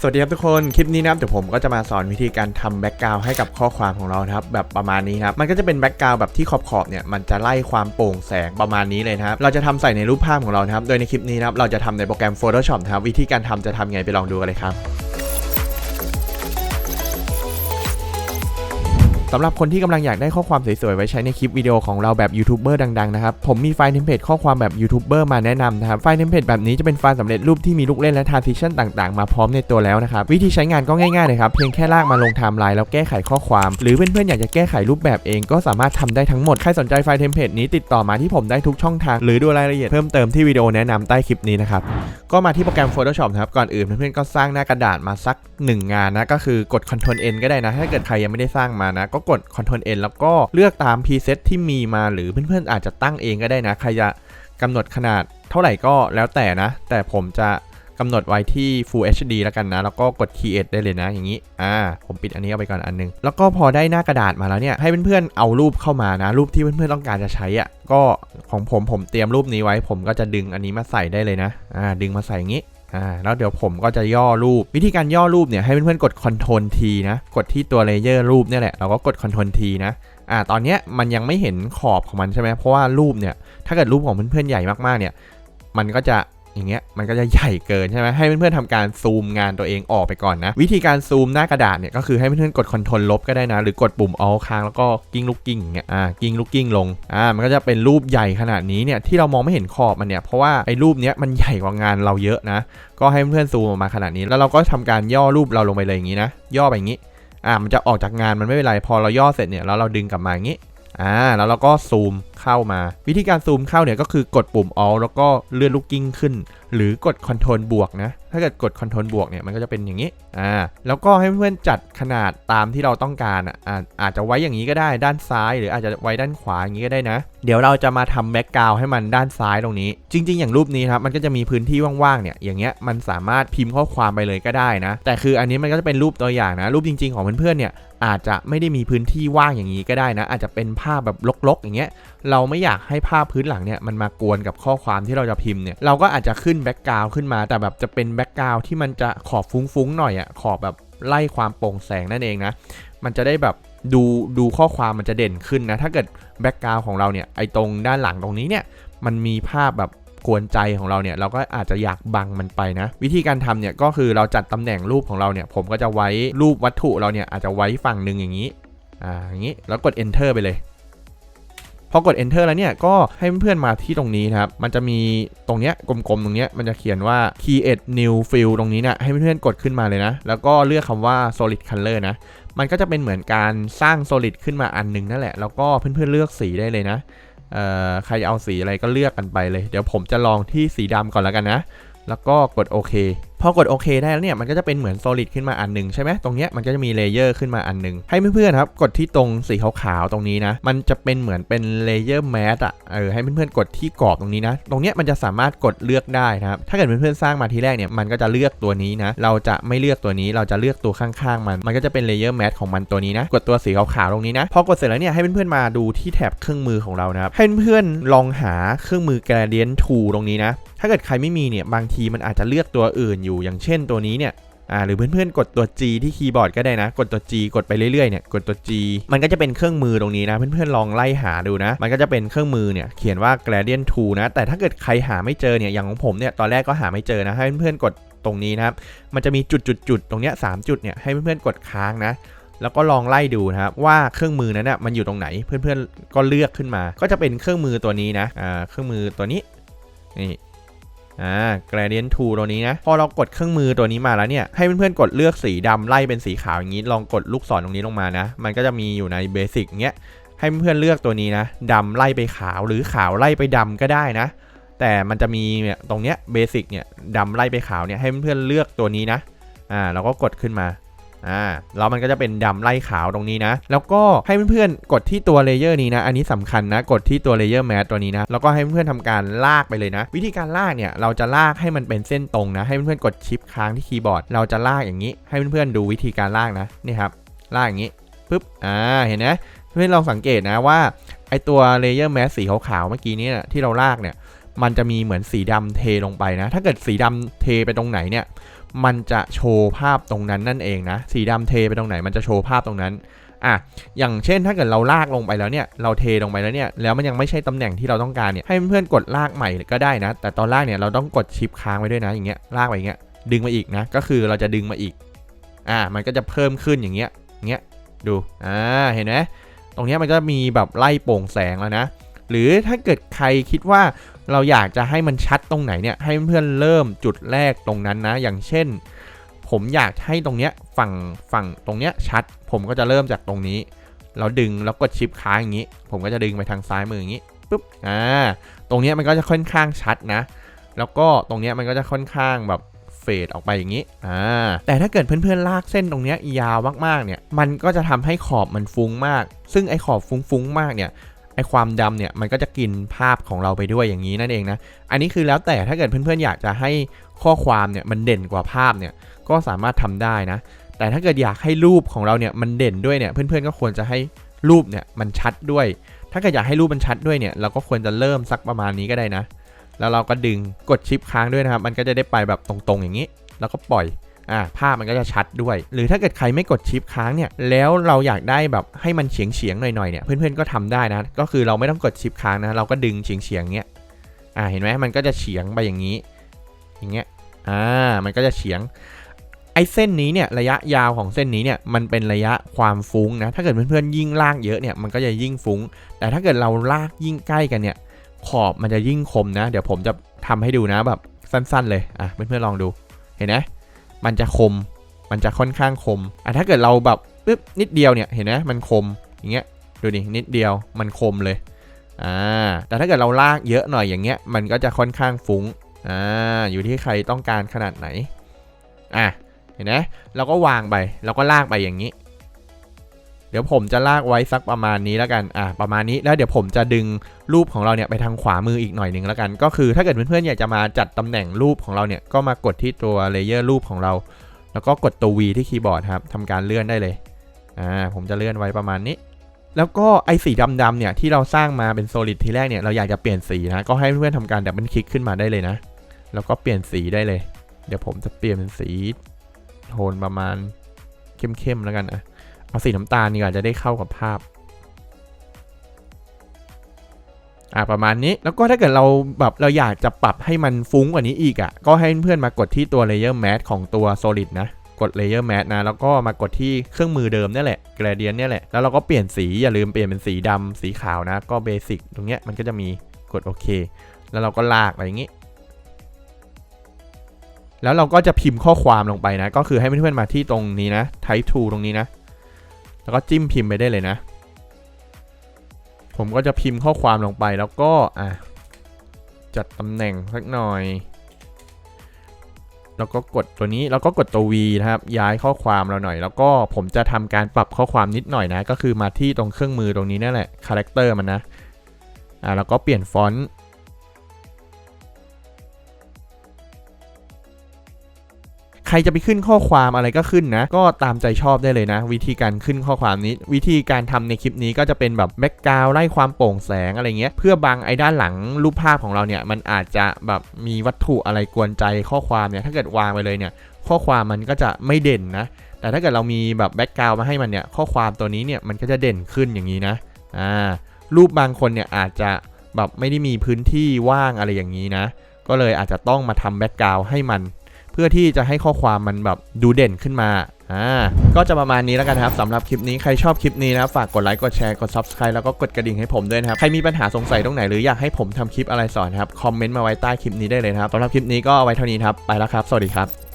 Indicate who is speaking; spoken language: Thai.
Speaker 1: สวัสดีครับทุกคน คลิปนี้นะครับเดี๋ยวผมก็จะมาสอนวิธีการทำแบ็กกราวให้กับข้อความของเราครับแบบประมาณนี้ครับมันก็จะเป็นแบ็กกราวแบบที่ขอบๆเนี่ยมันจะไล่ความโปร่งแสงประมาณนี้เลยนะครับเราจะทำใส่ในรูปภาพของเราครับโดยในคลิปนี้นะครับเราจะทำในโปรแกรม Photoshop ครับวิธีการทำจะทำไงไปลองดูกันเลยครับำหรับคนที่กำลังอยากได้ข้อความสวยๆ ไว้ใช้ในคลิปวิดีโอของเราแบบยูทูบเบอร์ดังๆนะครับ ผมมีไฟล์เทมเพลตข้อความแบบยูทูบเบอร์มาแนะนำนะครับ ไฟล์เทมเพลตแบบนี้จะเป็นไฟล์สำเร็จรูปที่มีลูกเล่นและทาร์ซิชันต่างๆ มาพร้อมในตัวแล้วนะครับ วิธีใช้งานก็ง่ายๆเลยครับ เพียงแค่ลากมาลงไทม์ไลน์แล้วแก้ไขข้อความ หรือเพื่อนๆอยากจะแก้ไขรูปแบบเองก็สามารถทำได้ทั้งหมด ใครสนใจไฟล์เทมเพลตนี้ติดต่อมาที่ผมได้ทุกช่องทาง หรือดูรายละเอียดเพิ่มเติมที่วิดีโอแนะนำใต้คลิปนี้นะครับก็มาที่โปรแกรม Photoshop นะครับก่อนอื่นเพื่อนๆก็สร้างหน้ากระดาษมาสัก 1 งานนะก็คือกด Ctrl N ก็ได้นะถ้าเกิดใครยังไม่ได้สร้างมานะก็กด Ctrl N แล้วก็เลือกตาม preset ที่มีมาหรือเพื่อนๆอาจจะตั้งเองก็ได้นะ ใครจะกำหนดขนาดเท่าไหร่ก็แล้วแต่นะ แต่ผมจะกำหนดไว้ที่ Full HD แล้วกันนะ แล้วก็กด Create ได้เลยนะอย่างนี้ อ่า ผมปิดอันนี้เอาไปก่อนอันหนึง แล้วก็พอได้หน้ากระดาษมาแล้วเนี่ย ให้เพื่อนๆเอารูปเข้ามานะ รูปที่เพื่อนๆต้องการจะใช้อะ ก็ของผมผมเตรียมรูปนี้ไว้ ผมก็จะดึงอันนี้มาใส่ได้เลยนะ อ่า ดึงมาใส่อย่างนี้ อ่าแล้วเดี๋ยวผมก็จะย่อรูป วิธีการย่อรูปเนี่ยให้เพื่อนๆกด Ctrl T นะกดที่ตัวเลเยอร์รูปเนี่ยแหละเราก็กด Ctrl T นะอ่าตอนเนี้ยมันยังไม่เห็นขอบของมันใช่ไหมเพราะว่ารูปเนี่ยถ้าเกิดรูปของเพื่อนๆใหญ่มากๆเนี่ยมันก็จะ อย่างเงี้ยมันก็จะใหญ่เกินใช่ไหมให้เพื่อนๆทำการซูมงานตัวเองออกไปก่อนนะ วิธีการซูมหน้ากระดาษเนี่ยก็คือให้เพื่อนๆกด Ctrl ลลบก็ได้นะ หรือกดปุ่ม Alt ค้างแล้วก็กิ้งลูกกิ้งอย่างเงี้ยอ่ากิ้งลูกกิ้งลงอ่ามันก็จะเป็นรูปใหญ่ขนาดนี้เนี่ยที่เรามองไม่เห็นขอบมันเนี่ยเพราะว่าไอ้รูปเนี้ยมันใหญ่กว่างานเราเยอะนะ ก็ให้เพื่อนๆซูมออกมาขนาดนี้ แล้วเราก็ทำการย่อรูปเราลงไปเลยอย่างนี้นะย่อไปอย่างนี้อ่ามันจะออกจากงานมันไม่เป็นไรพอเราย่อเสร็จเนี่ยแล้วเราดึงกลับมาอย่างนี้ อ่าแล้วเราก็ซูมเข้ามา วิธีการซูมเข้าเนี่ยก็คือกดปุ่ม Alt แล้วก็เลื่อนลูกกิ้งขึ้นหรือกด Ctrl บวกนะถ้าเกิดกด Ctrl บวกเนี่ยมันก็จะเป็นอย่างนี้อ่าแล้วก็ให้เพื่อนจัดขนาดตามที่เราต้องการอะอ่าอาจจะไว้อย่างนี้ก็ได้ด้านซ้าย หรืออาจจะไว้ด้านขวาอย่างนี้ก็ได้นะ เดี๋ยวเราจะมาทำแบ็กกราวให้มันด้านซ้ายตรงนี้ จริง ๆ อย่างรูปนี้ครับมันก็จะมีพื้นที่ว่างๆเนี่ยอย่างเงี้ยมันสามารถพิมพ์ข้อความไปเลยก็ได้นะ แต่คืออันนี้มันก็จะเป็นรูปตัวอย่างนะ รูปจริง ๆ ของเพื่อนๆเนี่ยอาจจะไม่ได้มีพื้นที่ว่างอย่างนี้ก็ได้นะ อาจจะเป็นภาพแบบลกๆ อย่างเงี้ยเราไม่อยากให้ภาพพื้นหลังเนี่ยมันมากวนกับข้อความที่เราจะพิมพ์เนี่ยเราก็อาจจะขึ้นแบ็กกราวขึ้นมา แต่แบบจะเป็นแบ็กกราวที่มันจะขอบฟุ้งๆหน่อยอะ่ะขอบแบบไล่ความโปร่งแสงนั่นเองนะ มันจะได้แบบดูดูข้อความมันจะเด่นขึ้นนะ ถ้าเกิดแบ็กกราวของเราเนี่ยไอตรงด้านหลังตรงนี้เนี่ยมันมีภาพแบบกวนใจของเราเนี่ยเราก็อาจจะอยากบังมันไปนะ วิธีการทำเนี่ยก็คือเราจัดตำแหน่งรูปของเราเนี่ย ผมก็จะไว้รูปวัตถุเราเนี่ยอาจจะไว้ฝั่งหนึ่งอย่างนี้อ่าอย่างนี้แล้วกด enter ไปเลย พอกด enter แล้วเนี่ยก็ให้เพื่อนๆมาที่ตรงนี้นะครับ มันจะมีตรงเนี้ยกลมๆตรงเนี้ยมันจะเขียนว่า create new fill ตรงนี้เนี่ยให้เพื่อนๆกดขึ้นมาเลยนะ แล้วก็เลือกคำว่า solid color นะ มันก็จะเป็นเหมือนการสร้าง solid ขึ้นมาอันหนึงนั่นแหละ แล้วก็เพื่อนๆเลือกสีได้เลยนะใครเอาสีอะไรก็เลือกกันไปเลย เดี๋ยวผมจะลองที่สีดำก่อนแล้วกันนะ แล้วก็กดโอเคพอกดโอเคได้แล้วเนี่ยมันก็จะเป็นเหมือน solid ขึ้นมาอันหนึ่งใช่ไหมตรงเนี้ยมันก็จะมีเลเยอร์ขึ้นมาอันหนึ่งให้เพื่อนๆครับกดที่ตรงสีขาวๆตรงนี้นะ มันจะเป็นเหมือนเป็นเลเยอร์แมสอะเออให้เพื่อนๆกดที่กรอบตรงนี้นะ ตรงเนี้ยมันจะสามารถกดเลือกได้นะครับถ้าเกิดเพื่อนๆสร้างมาทีแรกเนี่ยมันก็จะเลือกตัวนี้นะ เราจะไม่เลือกตัวนี้เราจะเลือกตัวข้างๆมัน มันก็จะเป็นเลเยอร์แมสของมันตัวนี้นะ กดตัวสีขาวๆตรงนี้นะ พอกดเสร็จแล้วเนี่ยให้เพื่อนๆมาดูที่แถบเครื่องมือของเรานะครับให้เพื่อนๆลองหาเครื่องมือ gradient tool ตรงนี้นะ ถ้าเกิดใครไม่มีเนี่ยบางทีมันอาจจะเลือกตัวอื่นอยู่ อย่างเช่นตัวนี้เนี่ยอ่าหรือเพื่อนๆกดตัว G ที่คีย์บอร์ดก็ได้นะ กดตัว G กดไปเรื่อยๆเนี่ยกดตัว G มันก็จะเป็นเครื่องมือตรงนี้นะ เพื่อนๆลองไล่หาดูนะ มันก็จะเป็นเครื่องมือเนี่ยเขียนว่า gradient tool นะ แต่ถ้าเกิดใครหาไม่เจอเนี่ยอย่างของผมเนี่ยตอนแรกก็หาไม่เจอนะให้เพื่อนๆกดตรงนี้นะครับมันจะมีจุดๆๆตรงเนี้ยสามจุดเนี่ยให้เพื่อนๆกดค้างนะแล้วก็ลองไล่ดูนะครับว่าเครื่องมือนั้นน่ะมันอยู่ตรงไหนเพื่อนๆก็เลือกขึ้นมา ก็จะเป็นเครื่องมือตัวนี้นะอ่าเครื่องมือตัวนี้นี่ อ่า gradient tool ตัวนี้นะ พอเรากดเครื่องมือตัวนี้มาแล้วเนี่ย ให้เพื่อนๆกดเลือกสีดำไล่เป็นสีขาวอย่างนี้ ลองกดลูกศรตรงนี้ลงมานะ มันก็จะมีอยู่ใน basic เงี้ย ให้เพื่อนๆเลือกตัวนี้นะดำไล่ไปขาวหรือขาวไล่ไปดำก็ได้นะ แต่มันจะมีเนี่ยตรงเนี้ย basic เนี่ยดำไล่ไปขาวเนี่ยให้เพื่อนๆเลือกตัวนี้นะ อ่าเราก็กดขึ้นมา อ่าแล้วมันก็จะเป็นดำไล่ขาวตรงนี้นะ แล้วก็ให้เพื่อนๆกดที่ตัวเลเยอร์นี้นะ อันนี้สำคัญนะ กดที่ตัวเลเยอร์แมสตัวนี้นะ แล้วก็ให้เพื่อนๆทำการลากไปเลยนะ วิธีการลากเนี่ย เราจะลากให้มันเป็นเส้นตรงนะ ให้เพื่อนๆกดชิปค้างที่คีย์บอร์ด เราจะลากอย่างนี้ ให้เพื่อนๆดูวิธีการลากนะ นี่ครับ ลากอย่างนี้ ปึ๊บ อ่า เห็นไหมเพื่อนลองสังเกตนะว่าไอตัวเลเยอร์แมสสีขาวๆเมื่อกี้นี้ที่เราลากเนี่ย มันจะมีเหมือนสีดำเทลงไปนะ ถ้าเกิดสีดำเทไปตรงไหนเนี่ย มันจะโชว์ภาพตรงนั้นนั่นเองนะ สีดำเทไปตรงไหน มันจะโชว์ภาพตรงนั้น อะ อย่างเช่นถ้าเกิดเราลากลงไปแล้วเนี่ย เราเทลงไปแล้วเนี่ย แล้วมันยังไม่ใช่ตำแหน่งที่เราต้องการเนี่ย ให้เพื่อนๆกดลากใหม่ก็ได้นะ แต่ตอนลากเนี่ยเราต้องกดชิปค้างไว้ด้วยนะ อย่างเงี้ย ลากไปอย่างเงี้ย ดึงมาอีกนะ ก็คือเราจะดึงมาอีก อ่า มันก็จะเพิ่มขึ้นอย่างเงี้ย เงี้ย ดู อ่า เห็นไหมตรงเนี้ยมันก็มีแบบไล่โป่งแสงแล้วนะ หรือถ้าเกิดใครคิดว่าเราอยากจะให้มันชัดตรงไหนเนี่ยให้เพื่อนเริ่มจุดแรกตรงนั้นนะ อย่างเช่น ผมอยากให้ตรงเนี้ยฝั่งฝั่งตรงเนี้ยชัด ผมก็จะเริ่มจากตรงนี้ เราดึงแล้วกดชิปค้างอย่างนี้ ผมก็จะดึงไปทางซ้ายมืออย่างนี้ปุ๊บอ่าตรงเนี้ยมันก็จะค่อนข้างชัดนะ แล้วก็ตรงเนี้ยมันก็จะค่อนข้างแบบเฟดออกไปอย่างนี้อ่าแต่ถ้าเกิดเพื่อนๆลากเส้นตรงเนี้ยยาวมากๆเนี่ยมันก็จะทำให้ขอบมันฟุ้งมาก ซึ่งไอ้ขอบฟุ้งๆมากเนี่ย ไอความดำเนี่ยมันก็จะกินภาพของเราไปด้วยอย่างนี้นั่นเองนะ อันนี้คือแล้วแต่ถ้าเกิดเพื่อนๆอยากจะให้ข้อความเนี่ยมันเด่นกว่าภาพเนี่ยก็สามารถทำได้นะ แต่ถ้าเกิดอยากให้รูปของเราเนี่ยมันเด่นด้วยเนี่ยเพื่อนๆก็ควรจะให้รูปเนี่ยมันชัดด้วย ถ้าเกิดอยากให้รูปมันชัดด้วยเนี่ยเราก็ควรจะเริ่มสักประมาณนี้ก็ได้นะ แล้วเราก็ดึงกดชิปค้างด้วยนะครับ มันก็จะได้ไปแบบตรงๆอย่างนี้ แล้วก็ปล่อย อ่าภาพมันก็จะชัดด้วย หรือถ้าเกิดใครไม่กดชิปค้างเนี่ยแล้วเราอยากได้แบบให้มันเฉียงเฉียงๆหน่อยๆเนี่ยเพื่อนๆก็ทำได้นะ ก็คือเราไม่ต้องกดชิปค้างนะเราก็ดึงเฉียงเฉียงๆเงี้ยอ่าเห็นไหมมันก็จะเฉียงไปอย่างนี้ อย่างเงี้ยอ่ามันก็จะเฉียงไอ้เส้นนี้เนี่ยระยะยาวของเส้นนี้เนี่ยมันเป็นระยะความฟุ้งนะถ้าเกิดเพื่อนๆยิ่งลากเยอะเนี่ยมันก็จะยิ่งฟุ้ง แต่ถ้าเกิดเราลากยิ่งใกล้กันเนี่ยขอบมันจะยิ่งคมนะ เดี๋ยวผมจะทำให้ดูนะแบบสั้น ๆ เลยอะเพื่อนๆลองดูเห็นไหม มันจะคม มันจะค่อนข้างคมอะถ้าเกิดเราแบบปึ๊บนิดเดียวเนี่ยเห็นไหมมันคมอย่างเงี้ยดูดินิดเดียวมันคมเลยอ่าแต่ถ้าเกิดเราลากเยอะหน่อยอย่างเงี้ยมันก็จะค่อนข้างฟุ้งอ่าอยู่ที่ใครต้องการขนาดไหนอะเห็นไหมเราก็วางไปเราก็ลากไปอย่างนี้ ดี๋ยวผมจะลากไว้สักประมาณนี้แล้วกัน อะประมาณนี้ แล้วเดี๋ยวผมจะดึงรูปของเราเนี่ยไปทางขวามืออีกหน่อยหนึ่งแล้วกัน ก็คือถ้าเกิดเพื่อนๆอยากจะมาจัดตำแหน่งรูปของเราเนี่ย ก็มากดที่ตัวเลเยอร์รูปของเรา แล้วก็กดตัว V ที่คีย์บอร์ดครับทำการเลื่อนได้เลย อ่า ผมจะเลื่อนไว้ประมาณนี้ แล้วก็ไอสีดำๆเนี่ยที่เราสร้างมาเป็น solid ทีแรกเนี่ย เราอยากจะเปลี่ยนสีนะ ก็ให้เพื่อนๆทำการดับเบิลคลิกขึ้นมาได้เลยนะ แล้วก็เปลี่ยนสีได้เลย เดี๋ยวผมจะเปลี่ยนเป็นสีโทนประมาณเข้มๆแล้วกันอะ เอาสีน้ำตาลนี่ก่อนจะได้เข้ากับภาพอ่าประมาณนี้แล้วก็ถ้าเกิดเราแบบเราอยากจะปรับให้มันฟุ้งกว่านี้อีกอะ่ะ ก็ให้เพื่อนมากดที่ตัว layer mask ของตัว solid นะ กด layer mask นะ แล้วก็มากดที่เครื่องมือเดิมนี่แหละ gradient เนี่ยแหละ แล้วเราก็เปลี่ยนสีอย่าลืมเปลี่ยนเป็นสีดำสีขาวนะ ก็ basic ตรงเนี้ยมันก็จะมีกดโอเค แล้วเราก็ลากไปอย่างนี้ แล้วเราก็จะพิมพ์ข้อความลงไปนะ ก็คือให้เพื่อนๆมาที่ตรงนี้นะ type 2 ตรงนี้นะ แล้วก็จิ้มพิมพ์ไปได้เลยนะ ผมก็จะพิมพ์ข้อความลงไปแล้วก็อะจัดตำแหน่งสักหน่อย แล้วก็กดตัวนี้แล้วก็กดตัว V นะครับ ย้ายข้อความเราหน่อย แล้วก็ผมจะทำการปรับข้อความนิดหน่อยนะ ก็คือมาที่ตรงเครื่องมือตรงนี้นั่นแหละคาแรคเตอร์มันนะอ่าแล้วก็เปลี่ยนฟอนต์ รจะไปขึ้นข้อความอะไรก็ขึ้นนะ ก็ตามใจชอบได้เลยนะ วิธีการขึ้นข้อความนี้ วิธีการทำในคลิปนี้ก็จะเป็นแบบแบ็กกราวไล่ความโปร่งแสงอะไรเงี้ยเพื่อบังไอ้ด้านหลังรูปภาพของเราเนี่ยมันอาจจะแบบมีวัตถุอะไรกวนใจข้อความเนี่ยถ้าเกิดวางไปเลยเนี่ยข้อความมันก็จะไม่เด่นนะ แต่ถ้าเกิดเรามีแบบแบ็กกราวมาให้มันเนี่ยข้อความตัวนี้เนี่ยมันก็จะเด่นขึ้นอย่างนี้นะอ่ารูปบางคนเนี่ยอาจจะแบบไม่ได้มีพื้นที่ว่างอะไรอย่างนี้นะ ก็เลยอาจจะต้องมาทำแบ็กกราวให้มัน เพื่อที่จะให้ข้อความมันแบบดูเด่นขึ้นมาอ่าก็จะประมาณนี้แล้วกันครับสำหรับคลิปนี้ใครชอบคลิปนี้นะฝากกดไลค์กดแชร์กด subscribe แล้วก็กดกระดิ่งให้ผมด้วยนะครับใครมีปัญหาสงสัยตรงไหนหรืออยากให้ผมทำคลิปอะไรสอนครับคอมเมนต์มาไว้ใต้คลิปนี้ได้เลยนะครับสำหรับคลิปนี้ก็เอาไว้เท่านี้ครับไปแล้วครับ สวัสดีครับ